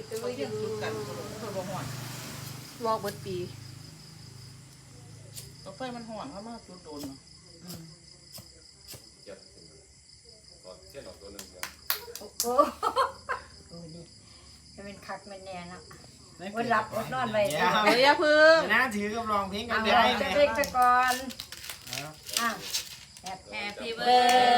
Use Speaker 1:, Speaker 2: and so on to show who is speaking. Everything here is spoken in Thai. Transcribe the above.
Speaker 1: ยตุ้
Speaker 2: เขา
Speaker 1: ย
Speaker 2: ยี่กันเพื่อบ่ห่อน
Speaker 3: วอกเบิดปี
Speaker 2: ต่อไฟมันห่อนเขามาจุดโดนเนาะ
Speaker 4: เจ็บตอนเทียนออกตัวหนึงเดียว
Speaker 1: โอ้โหนี่จะเป็นคักเป็นแน่เนาะอดหลับอดนอนไว้
Speaker 5: เดี๋ยว
Speaker 3: เฮ้ยอย่าพึ่ง
Speaker 5: นะถือกับรองเพลงกั
Speaker 1: เอา
Speaker 5: นได้
Speaker 1: จะ
Speaker 5: ไหม
Speaker 1: เล็กตะกอน
Speaker 5: อา
Speaker 1: อะ
Speaker 3: Happy birthday